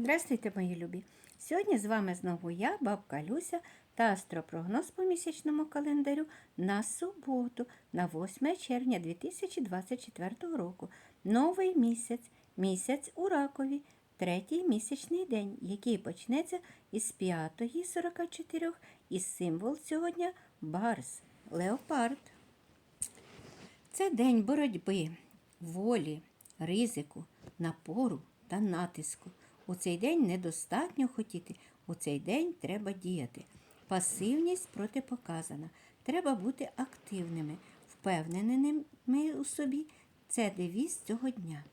Здравствуйте, мої любі! Сьогодні з вами знову я, бабка Люся та астропрогноз по місячному календарю на суботу, на 8 червня 2024 року. Новий місяць, місяць у ракові, третій місячний день, який почнеться із 5.44 і символ сьогодні барс, леопард. Це день боротьби, волі, ризику, напору та натиску. У цей день недостатньо хотіти, у цей день треба діяти. Пасивність протипоказана. Треба бути активними, впевненими у собі. Це девіз цього дня.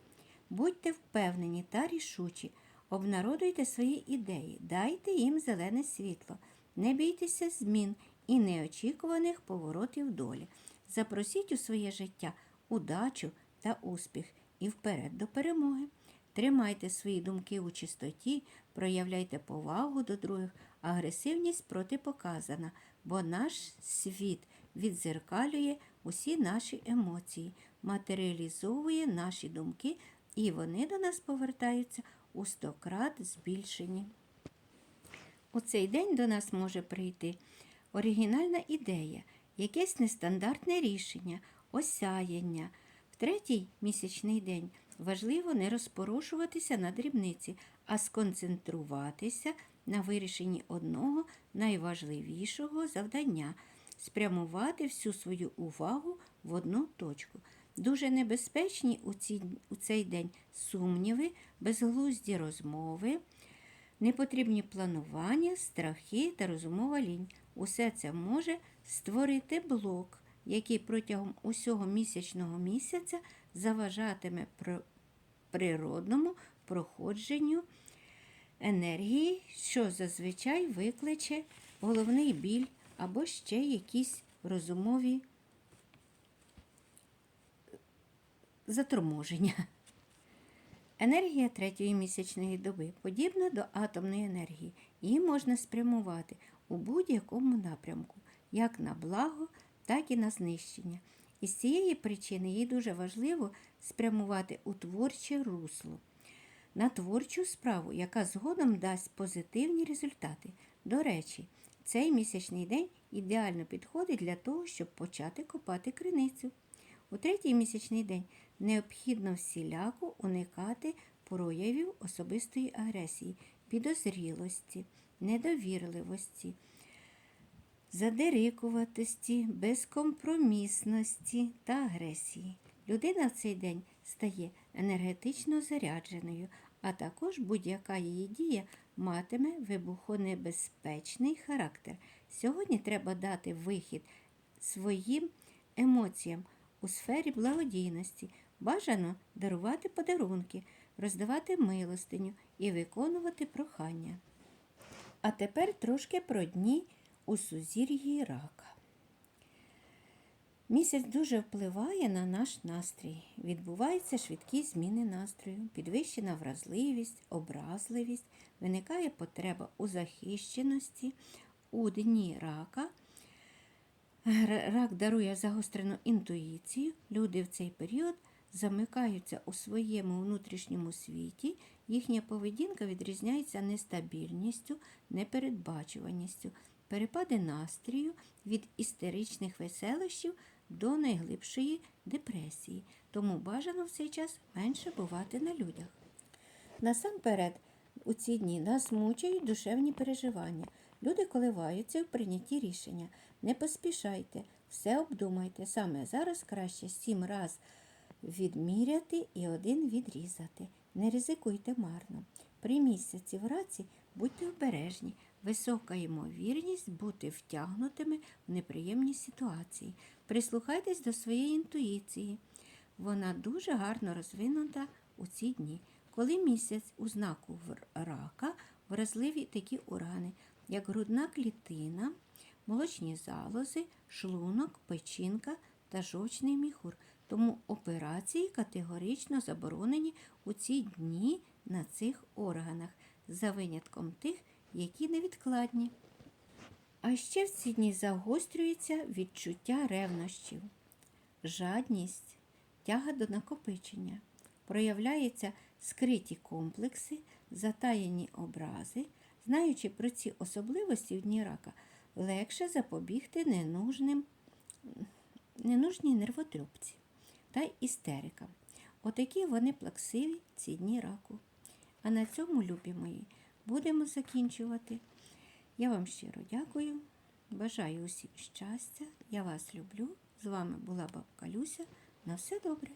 Будьте впевнені та рішучі, обнародуйте свої ідеї, дайте їм зелене світло, не бійтеся змін і неочікуваних поворотів долі. Запросіть у своє життя удачу та успіх і вперед до перемоги. Тримайте свої думки у чистоті, проявляйте повагу до других, агресивність протипоказана, бо наш світ відзеркалює усі наші емоції, матеріалізовує наші думки, і вони до нас повертаються у сто крат збільшені. У цей день до нас може прийти оригінальна ідея, якесь нестандартне рішення, осяяння. В третій місячний день важливо не розпорошуватися на дрібниці, а сконцентруватися на вирішенні одного найважливішого завдання спрямувати всю свою увагу в одну точку. Дуже небезпечні у, ці, у цей день сумніви, безглузді розмови, непотрібні планування, страхи та розумова лінь. Усе це може створити блок, який протягом усього місячного місяця заважатиме природному проходженню енергії, що зазвичай викличе головний біль або ще якісь розумові заторможення. Енергія третьої місячної доби подібна до атомної енергії. Її можна спрямувати у будь-якому напрямку, як на благо, так і на знищення. І з цієї причини їй дуже важливо спрямувати у творче русло, на творчу справу, яка згодом дасть позитивні результати. До речі, цей місячний день ідеально підходить для того, щоб почати копати криницю. У третій місячний день необхідно всіляко уникати проявів особистої агресії, підозрілості, недовірливості задирикуватості, безкомпромісності та агресії. Людина в цей день стає енергетично зарядженою, а також будь-яка її дія матиме вибухонебезпечний характер. Сьогодні треба дати вихід своїм емоціям у сфері благодійності, бажано дарувати подарунки, роздавати милостиню і виконувати прохання. А тепер трошки про дні у сузір'ї рака. Місяць дуже впливає на наш настрій. Відбуваються швидкі зміни настрою, підвищена вразливість, образливість, виникає потреба у захищеності, у дні рака. Рак дарує загострену інтуїцію. Люди в цей період замикаються у своєму внутрішньому світі, їхня поведінка відрізняється нестабільністю, непередбачуваністю, перепади настрію від істеричних веселощів до найглибшої депресії, тому бажано в цей час менше бувати на людях. Насамперед, у ці дні нас мучають душевні переживання. Люди коливаються в прийнятті рішення. Не поспішайте, все обдумайте. Саме зараз краще сім раз відміряти і один відрізати. Не ризикуйте марно. При місяці в раці будьте обережні, висока ймовірність бути втягнутими в неприємні ситуації. Прислухайтесь до своєї інтуїції. Вона дуже гарно розвинута у ці дні. Коли місяць у знаку рака вразливі такі органи, як грудна клітина, молочні залози, шлунок, печінка та жовчний міхур. Тому операції категорично заборонені у ці дні на цих органах, за винятком тих, які невідкладні. А ще в ці дні загострюється відчуття ревнощів, жадність, тяга до накопичення, проявляється скриті комплекси, затаєні образи. Знаючи про ці особливості в дні рака, легше запобігти ненужним, ненужній нервотрепці та істерикам. Отакі вони плаксиві ці дні раку. А на цьому, любі мої, будемо закінчувати. Я вам щиро дякую. Бажаю усім щастя. Я вас люблю. З вами була бабка Люся. На все добре.